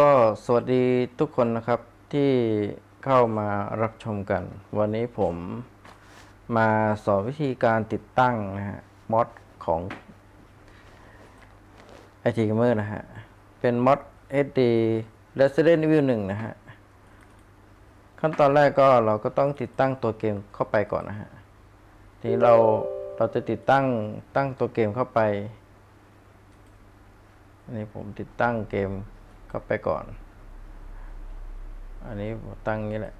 ก็สวัสดีทุกคนนะครับที่เข้ามารับชมกัน วันนี้ผมมาสอนวิธีการติดตั้งนะฮะมอดของ IT Gamer นะฮะ เป็นมอด HD Resident Evil 1 นะฮะ ขั้นตอนแรกก็เราก็ต้องติดตั้งตัวเกมเข้าไปก่อนนะฮะ ทีเราเราจะติดตั้งตั้งตัวเกมเข้าไปอันนี้ผมติดตั้งเกม เข้าไปก่อน อันนี้ตั้งนี้แหละ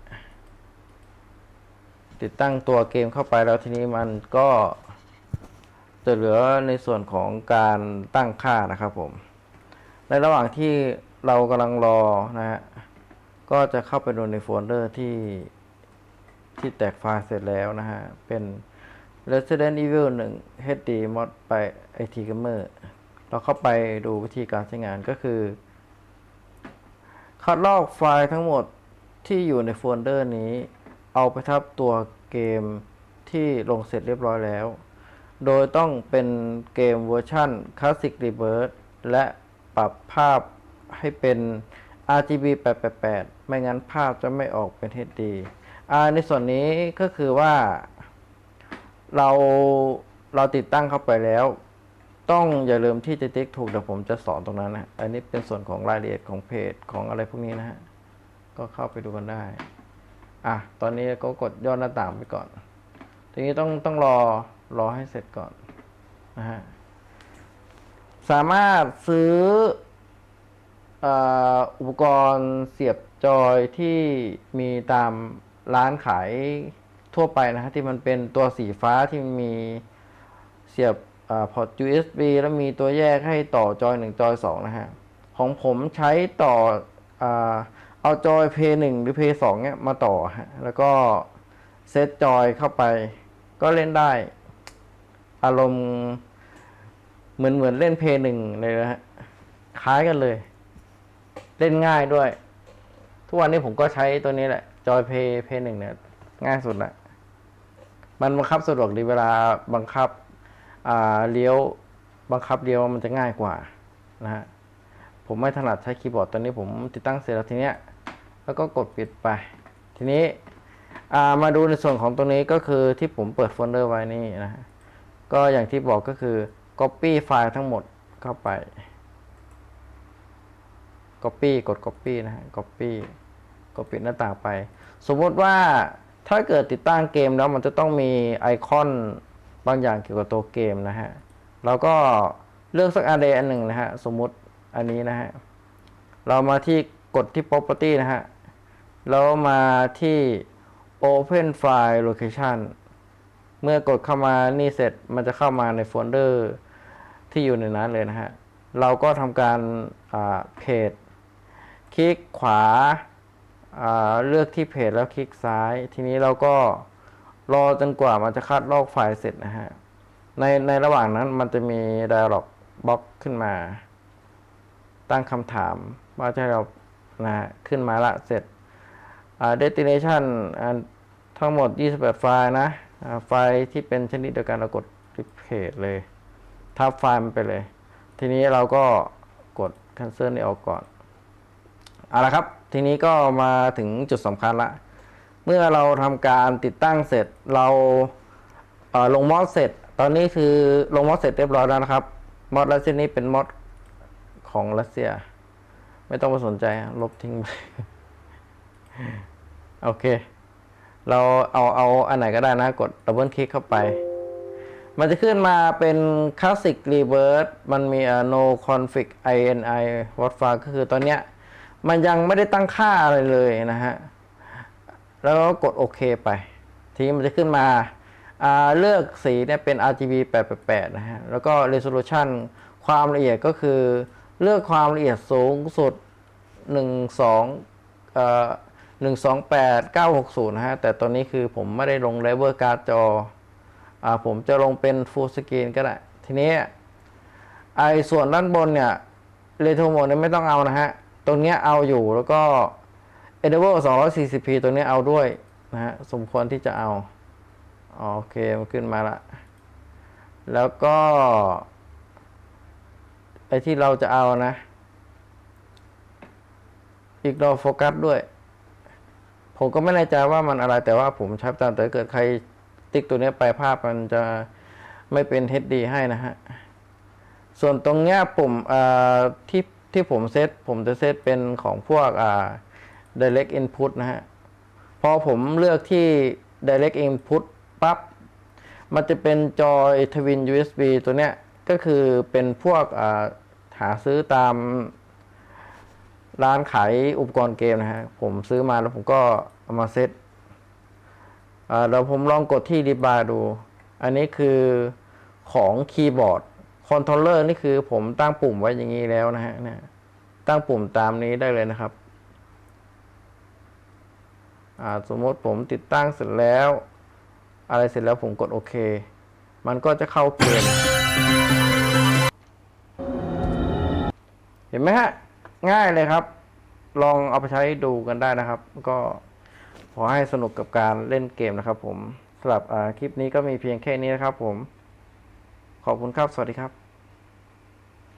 ติดตั้งตัวเกมเข้าไปแล้วทีนี้มันก็จะเหลือในส่วนของการตั้งค่านะครับผม ในระหว่างที่เรากำลังรอนะฮะ ก็จะเข้าไปดูในโฟลเดอร์ที่ที่แตกไฟล์เสร็จแล้วนะฮะ เป็น Resident Evil 1 HD Mod ไป IT Gamer เราเข้าไปดูวิธีการใช้งานก็คือ คัดลอกไฟล์ทั้งหมดที่อยู่ในโฟลเดอร์นี้ เอาไปทับตัวเกมที่ลงเสร็จเรียบร้อยแล้ว โดยต้องเป็นเกมเวอร์ชัน Classic Rebirth และปรับภาพให้เป็น RGB 888 ไม่งั้นภาพจะไม่ออกเป็น HD อ่าในส่วนนี้ก็คือว่าเราเราติดตั้งเข้าไปแล้ว ต้องอย่าลืมที่จะติ๊กถูกเดี๋ยวผมจะสอนตรงนั้นนะอันนี้เป็นส่วนของรายละเอียดของเพจของอะไรพวกนี้นะฮะก็เข้าไปดูกันได้ อะ ตอนนี้ก็กดย่อหน้าต่างไปก่อน ทีนี้ต้องต้องรอรอให้เสร็จก่อนนะฮะ สามารถซื้ออ,อุปกรณ์เสียบจอยที่มีตามร้านขายทั่วไปนะฮะที่มันเป็นตัวสีฟ้าที่มีเสียบ พอร์ต USB แล้วมีตัวแยกให้ต่อจอย 1 จอย 2 นะฮะ ของผมใช้ต่ออเอาจอย p 1หรือ p 2เนี่ยมาต่อฮะ แล้วก็เซตจอยเข้าไป ก็เล่นได้ อารมณ์เหมือนเหมือนเล่น p 1เลยนะฮะ คล้ายกันเลย เล่นง่ายด้วย ทุกวันนี้ผมก็ใช้ตัวนี้แหละ จอย p เพย์หนึ่งเนี่ย ง่ายสุดละมันบังคับสะดวกดีเวลาบังคับ เลี้ยวบังคับเลี้ยวมันจะง่ายกว่านะฮะผมไม่ถนัดใช้คีย์บอร์ดตอนนี้ผมติดตั้งเสร็จแล้วทีเนี้ยแล้วก็กดปิดไป ทีนี้มาดูในส่วนของตรงนี้ก็คือที่ผมเปิดโฟลเดอร์ไว้นี่นะฮะก็อย่างที่บอกก็คือ Copy ไฟล์ทั้งหมดเข้าไป Copy กด Copy นะฮะ Copy ก็ปิดหน้าต่างไป สมมติว่าถ้าเกิดติดตั้งเกมแล้วมันจะต้องมีไอคอน บางอย่างเกี่ยวกับตัวเกมนะฮะเราก็เลือกสักอันใดอันหนึ่งนะฮะสมมุติอันนี้นะฮะเรามาที่กดที่ property นะฮะแล้วมาที่ open file location เมื่อกดเข้ามานี่เสร็จมันจะเข้ามาในโฟลเดอร์ที่อยู่ในนั้นเลยนะฮะเราก็ทำการเพจคลิกขวาอ่าเลือกที่เพจแล้วคลิกซ้าย ทีนี้เราก็ รอจนกว่ามันจะคัดลอกไฟล์เสร็จนะฮะ ในในระหว่างนั้นมันจะมี dialog box ขึ้นมา ตั้งคำถามว่าจะเรานะฮะขึ้นมาละเสร็จอ่า destination ทั้งหมด 28 ไฟล์นะ ไฟล์ที่เป็นชนิดเดียวกันเรากดที่เพจเลย ทับไฟล์มันไปเลย ทีนี้เราก็กด cancel นี่ออกก่อน เอาละครับ ทีนี้ก็มาถึงจุดสำคัญละ เมื่อเราทำการติดตั้งเสร็จเราเลงมอดเสร็จ ตอนนี้คือลงมอดเสร็จเรียบร้อยแล้วนะครับมอดรัสเซียนี้เป็นมอดของรัสเซีย ไม่ต้องไปสนใจลบทิ้งไปโอเค เราเอาเอาอันไหนก็ได้นะ กดดับเบิลคลิกเข้าไป มันจะขึ้นมาเป็น Classic Rebirth มันมี no config ini what file ก็คือตอนเนี้ย มันยังไม่ได้ตั้งค่าอะไรเลยนะฮะ แล้วก็กดโอเคไป ทีนี้มันจะขึ้นมาาเลือกสีเนี่ยเป็น RGB 888 นะฮะ แล้วก็ resolution ความละเอียดก็คือเลือกความละเอียดสูงสุด 12เอ่อ128 960 นะฮะ แต่ตอนนี้คือผมไม่ได้ลง driver card จออผมจะลงเป็น full screen ก็ได้ ทีนี้ไอ้ส่วนด้านบนเนี่ยเรโทรโมดเนี่ยไม่ต้องเอานะฮะ ตรงเนี้ยเอาอยู่แล้วก็ e d a b l e 240p ตัวนี้เอาด้วยนะฮะสมควรที่จะเอา โอเคมันขึ้นมาละ แล้วก็ไอที่เราจะเอานะอีกดอโฟกัสด้วย ผมก็ไม่แน่ใจว่ามันอะไรแต่ว่าผมใช้ประจำแต่เกิดใครติ๊กตัวนี้ไปภาพมันจะไม่เป็น HD ให้นะฮะ ส่วนตรงเนี้ยปุ่มอ่าที่ที่ผมเซตผมจะเซตเป็นของพวกอ่า direct input นะฮะ พอผมเลือกที่ direct input ปั๊บ มันจะเป็นจอยทวิน USB ตัวเนี้ย ก็คือเป็นพวกหาซื้อตามร้านขายอุปกรณ์เกมนะฮะ ผมซื้อมาแล้วผมก็เอามาเซตอ่าเดี๋ยวผมลองกดที่ดีบาร์ดู อันนี้คือของคีย์บอร์ดคอนโทรลเลอร์นี่คือผมตั้งปุ่มไว้อย่างนี้แล้วนะฮะตั้งปุ่มตามนี้ได้เลยนะครับ สมมติผมติดตั้งเสร็จแล้ว อะไรเสร็จแล้วผมกดโอเค มันก็จะเข้าเกมเห็นไหมฮะ ง่ายเลยครับ ลองเอาไปใช้ดูกันได้นะครับ ก็ขอให้สนุกกับการเล่นเกมนะครับผมสำหรับคลิปนี้ก็มีเพียงแค่นี้นะครับผม ขอบคุณครับ สวัสดีครับ